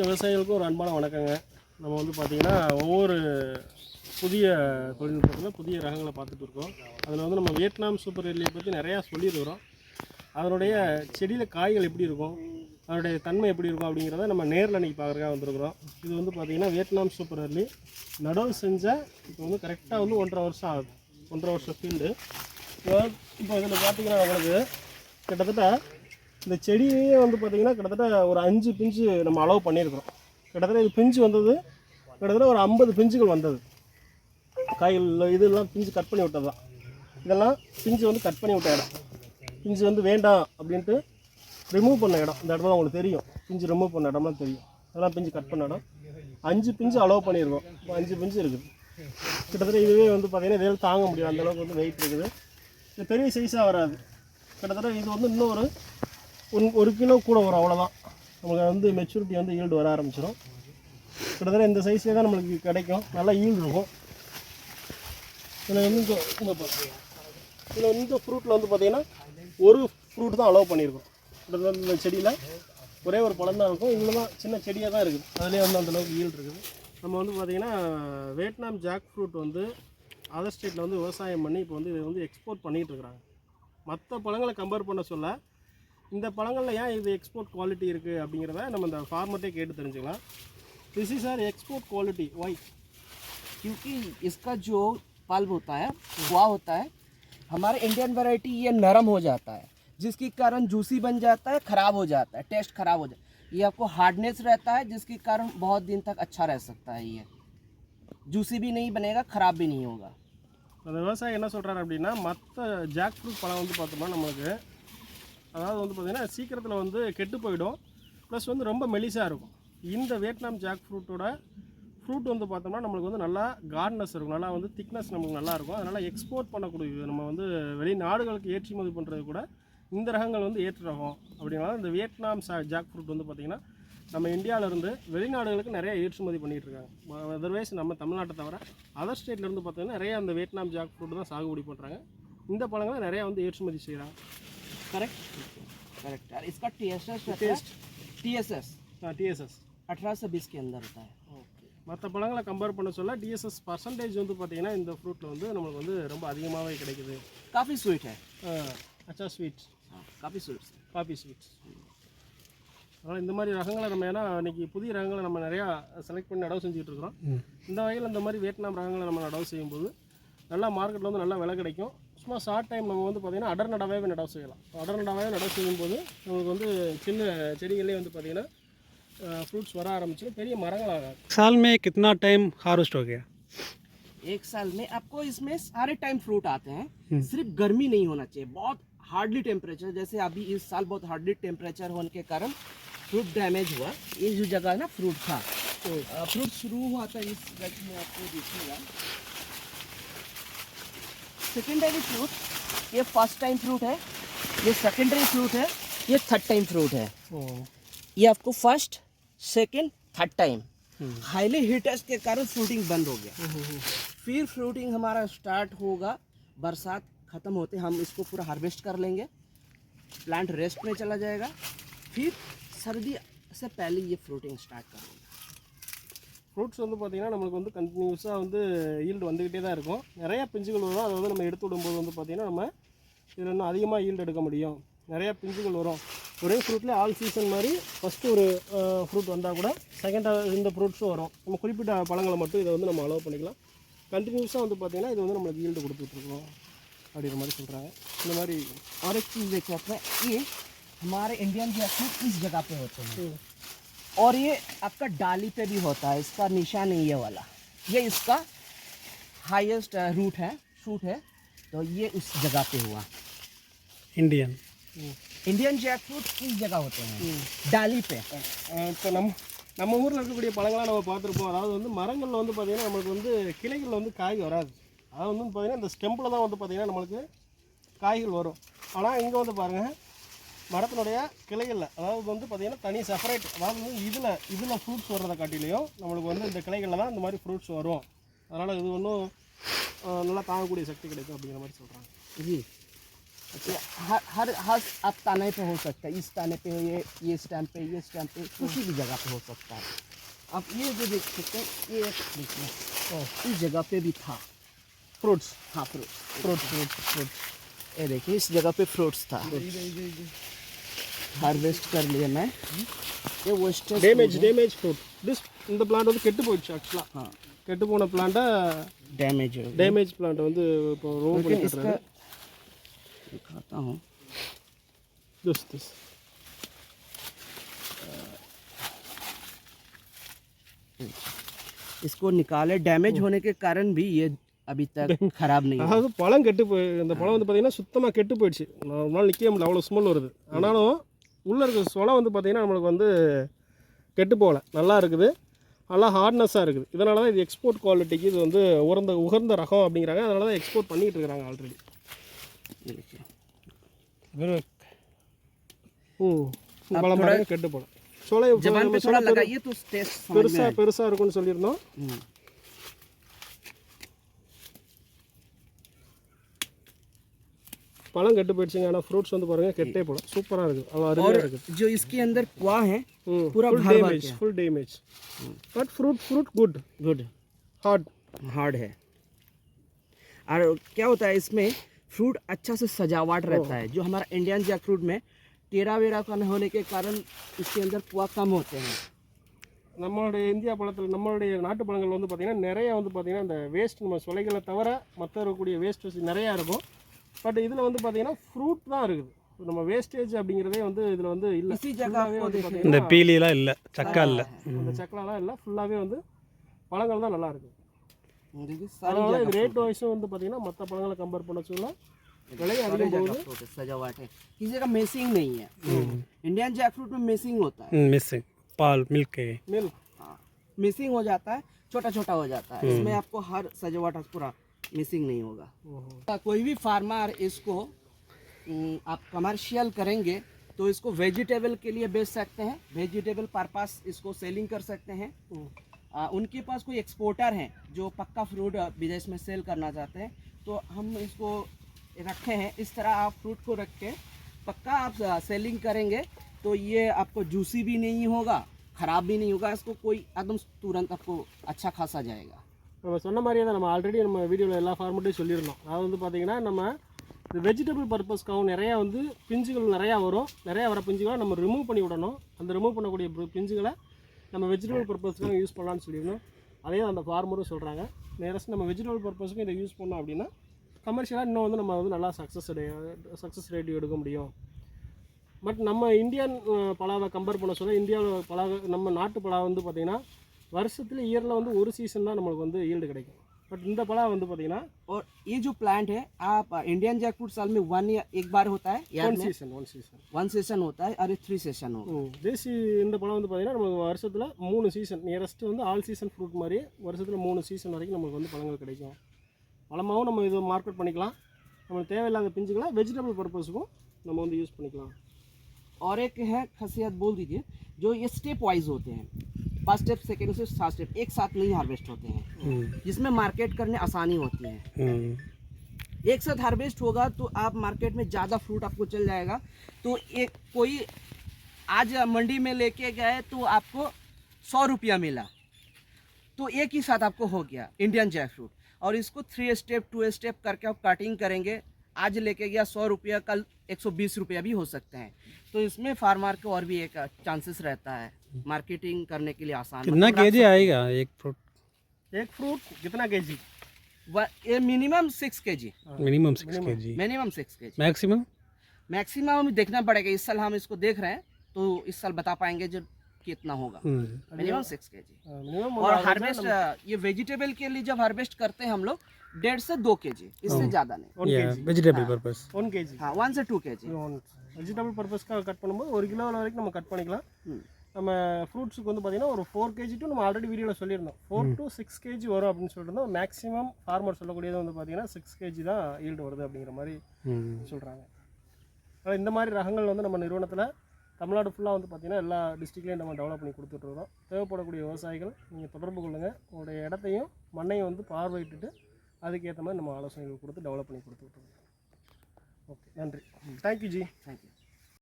விவசாயிகளுக்கும் ஒரு அன்பான வணக்கங்க. நம்ம வந்து பார்த்திங்கன்னா ஒவ்வொரு புதிய தொழில்நுட்பத்தில் புதிய ரகங்களை பார்த்துட்டு இருக்கோம். அதில் வந்து நம்ம வியட்நாம் சூப்பர் எல்லியை பற்றி நிறையா சொல்லியிருக்கிறோம் அதனுடைய செடியில் காய்கள் எப்படி இருக்கும் அதனுடைய தன்மை எப்படி இருக்கும் அப்படிங்கிறத நம்ம நேரில் இன்றைக்கி பார்க்குறதுக்காக வந்திருக்கிறோம். இது வந்து பார்த்திங்கன்னா வியட்நாம் சூப்பர் எல்லி நடவு செஞ்ச இப்போ வந்து கரெக்டாக வந்து ஒன்றரை வருஷம் ஆகுது. ஒன்றரை வருஷம் ஃபீல்டு இப்போ இதில் பார்த்திங்கன்னா உங்களுக்கு கிட்டத்தட்ட இந்த செடியே வந்து பார்த்திங்கன்னா கிட்டத்தட்ட ஒரு அஞ்சு பிஞ்சு நம்ம அளவு பண்ணியிருக்கிறோம். கிட்டத்தட்ட இது பிஞ்சு வந்தது. கிட்டத்தட்ட ஒரு ஐம்பது பிஞ்சுகள் வந்தது. காய்கள் இதெல்லாம் பிஞ்சு கட் பண்ணி விட்டது தான். இதெல்லாம் பிஞ்சு வந்து கட் பண்ணி விட்ட இடம். பிஞ்சு வந்து வேண்டாம் அப்படின்ட்டு ரிமூவ் பண்ண இடம். இந்த இடம்லாம் உங்களுக்கு தெரியும். பிஞ்சு ரிமூவ் பண்ண இடம்லாம் தெரியும். அதெல்லாம் பிஞ்சு கட் பண்ண இடம். அஞ்சு பிஞ்சு அலோவ் பண்ணியிருக்கோம். இப்போ அஞ்சு பிஞ்சு இருக்குது. கிட்டத்தட்ட இதுவே வந்து பார்த்திங்கன்னா இதில் தாங்க முடியும் அந்தளவுக்கு வந்து வெயிட் இருக்குது. இது பெரிய சைஸாக வராது. கிட்டத்தட்ட இது வந்து இன்னும் ஒரு ஒன் ஒரு கிலோ கூட வரும் அவ்வளோதான் நமக்கு வந்து மெச்சூரிட்டி வந்து ஈல்டு வர ஆரம்பிச்சிடும் கிட்டத்தட்ட இந்த சைஸ்லேயே தான் நம்மளுக்கு கிடைக்கும். நல்லா ஈல்டு இருக்கும். இதில் வந்து இந்த இந்த இதில் இந்த ஃப்ரூட்டில் வந்து பார்த்தீங்கன்னா ஒரு ஃப்ரூட் தான் அலோவ் பண்ணியிருக்கோம். கிட்டத்தட்ட இந்த செடியில் ஒரே ஒரு பழம் தான் இருக்கும். இவ்வளோ தான் சின்ன செடியாக தான் இருக்குது. அதுலேயே வந்து அந்தளவுக்கு ஈல்டு இருக்குது. நம்ம வந்து பார்த்திங்கன்னா வியட்நாம் ஜாக் ஃப்ரூட் வந்து அதர் ஸ்டேட்டில் வந்து விவசாயம் பண்ணி இப்போ வந்து இதை வந்து எக்ஸ்போர்ட் பண்ணிகிட்டு இருக்கிறாங்க. மற்ற பழங்களை கம்பேர் பண்ண சொல்ல இந்த பழங்களில் ஏன் இது எக்ஸ்போர்ட் குவாலிட்டி இருக்குது அப்படிங்கிறத நம்ம இந்த ஃபார்மட்டே கேட்டு தெரிஞ்சுக்கலாம் this is our export quality why क्योंकि इसका जो पल्ब होता है गुआ होता है हमारे इंडियन वैरायटी ये नरम हो जाता है जिसके कारण जूसी बन जाता है ख़राब हो जाता है टेस्ट ख़राब हो जाता है ये आपको हार्डनेस रहता है जिसके कारण बहुत दिन तक अच्छा रह सकता है ये जूसी भी नहीं बनेगा ख़राब भी नहीं होगा அந்த விவசாயி என்ன சொல்கிறாரு அப்படின்னா மற்ற ஜாக் ஃப்ரூட் பழம் வந்து பார்த்தோம்னா நம்மளுக்கு அதாவது வந்து பார்த்திங்கன்னா சீக்கிரத்தில் வந்து கெட்டு போயிடும். ப்ளஸ் வந்து ரொம்ப மெலிசாக இருக்கும். இந்த வியட்நாம் ஜாக் ஃப்ரூட்டோட ஃப்ரூட் வந்து பார்த்தோம்னா நம்மளுக்கு வந்து நல்லா கார்ட்னஸ் இருக்கும். நல்லா வந்து திக்னஸ் நமக்கு நல்லாயிருக்கும் அதனால் எக்ஸ்போர்ட் பண்ணக்கூடிய நம்ம வந்து வெளிநாடுகளுக்கு ஏற்றுமதி பண்ணுறது கூட இந்த ரகங்கள் வந்து ஏற்ற ரகம். அப்படின்னால இந்த வியட்நாம் சா ஜாக் ஃப்ரூட் வந்து பார்த்திங்கன்னா நம்ம இந்தியாவிலேருந்து வெளிநாடுகளுக்கு நிறைய ஏற்றுமதி பண்ணிகிட்ருக்காங்க அதர்வைஸ் நம்ம தமிழ்நாட்டை தவிர அதர் ஸ்டேட்லேருந்து பார்த்தீங்கன்னா நிறைய அந்த வியட்நாம் ஜாக் ஃப்ரூட் தான் சாகுபடி பண்ணுறாங்க இந்த பழங்களை நிறையா வந்து ஏற்றுமதி செய்கிறாங்க करेक्ट करेक्ट और इसका T S S Taste. T S S TSS अठारह से बीस के अंदर होता है மற்ற பழங்களை கம்பேர் பண்ண சொல்ல டிஎஸ்எஸ் பர்சன்டேஜ் வந்து பார்த்தீங்கன்னா இந்த ஃப்ரூட்டில் வந்து நம்மளுக்கு வந்து ரொம்ப அதிகமாகவே கிடைக்குது काफ़ी स्वीट है அச்சா ஸ்வீட்ஸ் हाँ काफ़ी स्वीट காபி ஸ்வீட்ஸ் அதனால் இந்த மாதிரி ரகங்களை நம்ம ஏன்னா இன்னைக்கு புதிய ரகங்களை நம்ம நிறையா செலக்ட் பண்ணி நடவு செஞ்சுட்டு இருக்கிறோம் இந்த வகையில் இந்த மாதிரி வியட்நாம் ரகங்களை நம்ம நடவு செய்யும்போது நல்லா மார்க்கெட்டில் வந்து நல்லா விலை கிடைக்கும் சும்மா ஷார்ட் டைம் நம்ம வந்து பார்த்திங்கன்னா அடர் நடவாகவே நடவு செய்யலாம் அடர் நடவாகவே நடவு செய்யும்போது நமக்கு வந்து சின்ன செடிகளே வந்து பார்த்திங்கன்னா ஃப்ரூட்ஸ் வர ஆரம்பிச்சிடும் பெரிய மரங்கள் ஆகாது साल में कितना टाइम हार्वेस्ट हो गया एक साल में आपको इसमें सारे टाइम फ्रूट आते हैं सिर्फ गर्मी नहीं होना चाहिए बहुत हार्डली टेम्परेचर जैसे अभी इस साल बहुत हार्डली टेम्परेचर होने के कारण फ्रूट डैमेज हुआ ये जो जगह है ना फ्रूट था तो फ्रूट शुरू हुआ था इस जगह में आपको दिखेगा सेकेंडरी फ्रूट ये फ़र्स्ट टाइम फ्रूट है, ये सेकेंडरी फ्रूट है, ये थर्ड टाइम फ्रूट है। ये आपको first second third time highly heaters के कारण फ्रूटिंग बंद हो गया। फिर फ्रूटिंग हमारा स्टार्ट होगा, बरसात ख़त्म होते हम इसको पूरा हार्वेस्ट कर लेंगे। प्लांट रेस्ट में चला जाएगा। फिर सर्दी से पहले ये फ्रूटिंग स्टार्ट करेंगे। ஃப்ரூட்ஸ் வந்து பார்த்திங்கன்னா நம்மளுக்கு வந்து கண்டினியூஸாக வந்து ஈல்டு வந்துக்கிட்டே தான் இருக்கும் நிறையா பிஞ்சுகள் வரும் அதை வந்து நம்ம எடுத்து விடும்போது வந்து பார்த்திங்கன்னா நம்ம இதில் இன்னும் அதிகமாக ஈல்டு எடுக்க முடியும் நிறையா பிஞ்சுகள் வரும் ஒரே ஃப்ரூட்லேயே ஆல் சீசன் மாதிரி ஃபஸ்ட்டு ஒரு ஃப்ரூட் வந்தால் கூட செகண்டாக இந்த ஃப்ரூட்ஸும் வரும் நம்ம குறிப்பிட்ட பழங்களை மட்டும் இதை வந்து நம்ம அலோவ் பண்ணிக்கலாம் கண்டினியூஸாக வந்து பார்த்திங்கன்னா இது வந்து நம்மளுக்கு ஈல்டு கொடுத்துட்ருக்கோம் அப்படிங்கிற மாதிரி சொல்கிறாங்க இந்த மாதிரி और एक चीज़ देखिए अपने ये हमारे इंडियन जैक्फ्रूट इस जगह पे होते हैं और ये आपका डाली पे भी होता है इसका निशान नहीं ये वाला ये इसका हाईएस्ट रूट है शूट है तो ये उस जगह पे हुआ इंडियन इंडियन जैकफ्रूट इस जगह होते हैं डाली पे இப்போ நம்ம நம்ம ஊரில் இருக்கக்கூடிய பழங்களாக நம்ம பார்த்துருப்போம் அதாவது வந்து மரங்களில் வந்து பார்த்திங்கன்னா நம்மளுக்கு வந்து கிளைகளில் வந்து காய் வராது அதாவது வந்து பார்த்திங்கன்னா இந்த ஸ்டெம்பில் தான் வந்து பார்த்திங்கன்னா நம்மளுக்கு காய்கள் வரும் ஆனால் இங்கே வந்து பாருங்கள் மரத்தினுடைய கிளைகளில் அதாவது வந்து பார்த்திங்கன்னா தனி செப்பரேட் அதாவது வந்து இதில் இதில் ஃப்ரூட்ஸ் வர்றதை காட்டிலையும் நம்மளுக்கு வந்து இந்த கிளைகளில் தான் இந்த மாதிரி ஃப்ரூட்ஸ் வரும் அதனால் இது ஒன்றும் நல்லா தாங்கக்கூடிய சக்தி கிடைக்கும் அப்படிங்கிற மாதிரி சொல்கிறாங்க जी ये हर हर हर आप ताने पे हो सकता है इस ताने पे ये ये स्टैम्प पे ये स्टैम्प पे किसी भी जगह पे हो सकता है आप ये जो देख सकते हैं ये एक देखिए इस जगह पे भी था ஃப்ரூட்ஸ் हाँ फ्रूट ஃப்ரூட்ஸ் ஃப்ரூட்ஸ் ஃப்ரூட்ஸ் ये देखिए इस जगह पे फ्रूट्स था हार्वेस्ट कर लिए मैं ये wastage damage damage fruit this இந்த பிளான்ட் வந்து கெட்டு போயிடுச்சு ஆக்சுவலாக हाँ கெட்டு போன பிளான்ட்டை डैमेज हो गया டேமேஜ் பிளான்ட் வந்து இப்போ ரோவ் लेकिन பண்ணி इसका दिखाता हूँ திஸ் திஸ் इसको निकाले डैमेज होने के कारण भी ये अभी तक खराब नहीं हुआ அதாவது பழம் கெட்டு போய் இந்த பழம் வந்து பார்த்தீங்கன்னா சுத்தமாக கெட்டு போயிடுச்சு நான் ஒரு நாள் நிற்க முடியல அவ்வளோ ஸ்மெல் வருது ஆனாலும் உள்ளே இருக்கிற சொலை வந்து பார்த்திங்கன்னா நம்மளுக்கு வந்து கெட்டு போகலை. நல்லா இருக்குது. நல்லா ஹார்ட்னஸாக இருக்குது. இதனால தான் இது எக்ஸ்போர்ட் குவாலிட்டிக்கு இது வந்து உகந்த உகர்ந்த ரகம் அப்படிங்கிறாங்க. அதனால தான் எக்ஸ்போர்ட் பண்ணிகிட்டு இருக்கிறாங்க ஆல்ரெடி பழம் கெட்டு போகல. சோலை பெருசாக பெருசாக இருக்கும்னு சொல்லியிருந்தோம். हम्म। பழம் கெட்டு போயிடுச்சுங்க ஆனால் ஃப்ரூட்ஸ் வந்து பாருங்கள் கெட்டே போகல சூப்பராக இருக்குது அவ்வளோ அருமையாக இருக்குது और जो इसके अंदर कुआ है ம் पूरा फुल भर भर डैमेज के full damage but fruit fruit good good hard hard है और क्या होता है इसमें फ्रूट अच्छा से सजावट रहता है जो हमारा इंडियन जैक फ्रूट में टेरा वेरा का न होने के कारण इसके अंदर कुआ कम होते हैं நம்மளுடைய இந்தியா பழத்தில் நம்மளுடைய நாட்டு பழங்கள் வந்து பார்த்திங்கன்னா நிறைய வந்து பார்த்திங்கன்னா இந்த வேஸ்ட் நம்ம சொலைகளை தவிர மற்ற இருக்கக்கூடிய வேஸ்ட் நிறையா இருக்கும் பட் இதில் வந்து பார்த்திங்கன்னா ஃப்ரூட் தான் இருக்குது நம்ம வேஸ்டேஜ் அப்படிங்கிறதே வந்து இதில் வந்து இல்லை इसी जगह आपको வந்து देखिए இந்த பீலிலாம் இல்லை சக்கா இல்லை அந்த சக்கலாலாம் இல்லை ஃபுல்லாகவே வந்து பழங்கள் தான் நல்லா இருக்குது देखिए सारी அதனால இது जगह ரேட் வைஸும் வந்து பார்த்திங்கன்னா மற்ற பழங்களை கம்பேர் பண்ண சொல்ல விலை सारी அதிகம் जगह போகுது fruit है, सजावट है किसी जगह मेसिंग नहीं है इंडियन जैक फ्रूट में मेसिंग होता है மிஸ்ஸிங் பால் மில்க் மில்க் हाँ मिसिंग हो जाता है छोटा छोटा हो जाता है इसमें आपको हर सजावट पूरा मिसिंग नहीं होगा। कोई भी फार्मर इसको आप कमर्शियल करेंगे तो इसको वेजिटेबल के लिए बेच सकते हैं। वेजिटेबल पर्पस इसको सेलिंग कर सकते हैं। आ, उनके पास कोई एक्सपोर्टर हैं जो पक्का फ्रूट विदेश में सेल करना चाहते हैं। तो हम इसको रखे हैं। इस तरह आप फ्रूट को रख के पक्का आप सेलिंग करेंगे तो ये आपको जूसी भी नहीं होगा ख़राब भी नहीं होगा। इसको कोई एकदम तुरंत आपको अच्छा खासा जाएगा। நம்ம சொன்ன மாதிரியே தான். நம்ம ஆல்ரெடி நம்ம வீடியோவில் எல்லா ஃபார்மெட்டையும் சொல்லியிருந்தோம். அதாவது வந்து பார்த்திங்கன்னா நம்ம இந்த வெஜிடபிள் பர்பஸ்க்காகவும் நிறையா வந்து பிஞ்சுகள் நிறையா வரும். நிறையா வர பிஞ்சுகளை நம்ம ரிமூவ் பண்ணி விடணும். அந்த ரிமூவ் பண்ணக்கூடிய பிஞ்சுகளை நம்ம வெஜிடபிள் பர்பஸ்க்காக யூஸ் பண்ணலாம்னு சொல்லியிருந்தோம். அதே அந்த ஃபார்மரும் சொல்கிறாங்க நேரஸ்ட் நம்ம வெஜிடபிள் பர்பஸ்க்கும் இதை யூஸ் பண்ணோம் அப்படின்னா கமர்ஷியலாக இன்னும் வந்து நம்ம வந்து நல்லா சக்ஸஸ் சக்ஸஸ் ரேட் எடுக்க முடியும். பட் நம்ம இந்தியன் பலாவை கம்பேர் பண்ண சொல்ல இந்தியாவில் பலா நம்ம நாட்டு பலா வந்து பார்த்திங்கன்னா வருஷத்துல இயரில் வந்து ஒரு சீசன் தான் நம்மளுக்கு வந்து ஈல்டு கிடைக்கும் பட் இந்த பலா வந்து பார்த்திங்கன்னா और ये जो प्लांट है आप इंडियन जैक फ्रूट साल में वन या एक बार होता है याद ஒன் में season one season one session होता है और ये थ्री सेशन होगा தேசி இந்த பழம் வந்து பார்த்திங்கன்னா நமக்கு வருஷத்தில் மூணு சீசன் நியரஸ்ட் வந்து ஆல் சீசன் ஃப்ரூட் மாதிரி வருஷத்தில் மூணு சீசன் வரைக்கும் நமக்கு வந்து பழங்கள் கிடைக்கும் பழமாகவும் நம்ம இது மார்க்கெட் பண்ணிக்கலாம் நம்மளுக்கு தேவையில்லாத பிஞ்சுகளை வெஜிடபிள் பர்பஸுக்கும் நம்ம வந்து யூஸ் பண்ணிக்கலாம் और एक है खासियत बोल दीजिए जो ये स्टेप वाइज होते हैं first step second step third step एक साथ नहीं हार्वेस्ट होते हैं। जिसमें मार्केट करने आसानी होती है। एक साथ हार्वेस्ट होगा तो आप मार्केट में ज़्यादा फ्रूट आपको चल जाएगा। तो एक कोई आज मंडी में लेके गए तो आपको सौ रुपया मिला। तो एक ही साथ आपको हो गया इंडियन जैक फ्रूट और इसको थ्री स्टेप टू स्टेप करके आप कटिंग करेंगे। आज लेके गया सौ रुपया कल एक सौ बीस रुपया भी हो सकते हैं। तो इसमें फार्मर को और भी एक चांसेस रहता है। मार्केटिंग करने के लिए आसान कितना मतलब के जी आएगा एक फ्रूट एक फ्रूट कितना के जी व- ये मिनिमम सिक्स के जी मिनिमम सिक्स के जी मिनिमम सिक्स के जी मैक्सिमम मैक्सिमम हमें देखना पड़ेगा इस साल हम इसको देख रहे हैं तो इस साल बता पाएंगे जो कितना होगा minimum six K G minimum और हार्वेस्ट ये वेजिटेबल के लिए जब हार्वेस्ट करते हैं हम लोग डेढ़ से दो के जी इससे ज़्यादा नहीं ஒன் या KG vegetable purpose one KG हाँ वन से टू के जी வெஜிடபிள் பர்பஸ்க்காக கட் பண்ணும்போது ஒரு கிலோ வரைக்கும் நம்ம கட் பண்ணிக்கலாம் ம். நம்ம ஃப்ரூட்ஸுக்கு வந்து பார்த்தீங்கன்னா ஒரு ஃபோர் கேஜி டு நம்ம ஆல்ரெடி வீடியோவில் சொல்லியிருந்தோம். ஃபோர் டு சிக்ஸ் கேஜி வரும் அப்படின்னு சொல்லியிருந்தோம். மேக்ஸிமம் ஃபார்மர் சொல்லக்கூடியது வந்து பார்த்தீங்கன்னா சிக்ஸ் கேஜி தான் ஈல்டு வருது அப்படிங்கிற மாதிரி சொல்கிறாங்க ஆனால் இந்த மாதிரி ரகங்கள் வந்து நம்ம நிறுவனத்தில் தமிழ்நாடு ஃபுல்லாக வந்து பார்த்தீங்கன்னா எல்லா டிஸ்ட்ரிக்ட்லேயும் நம்ம டெவலப் பண்ணி கொடுத்துட்ருக்கோம் தேவைப்படக்கூடிய விவசாயிகள் நீங்கள் தொடர்பு கொள்ளுங்கள் உங்களுடைய இடத்தையும் மண்ணையும் வந்து பார்வையிட்டுட்டு அதுக்கேற்ற மாதிரி நம்ம ஆலோசனைகள் கொடுத்து டெவலப் பண்ணி கொடுத்துட்ருக்கோம் ஓகே நன்றி. Thank you G thank you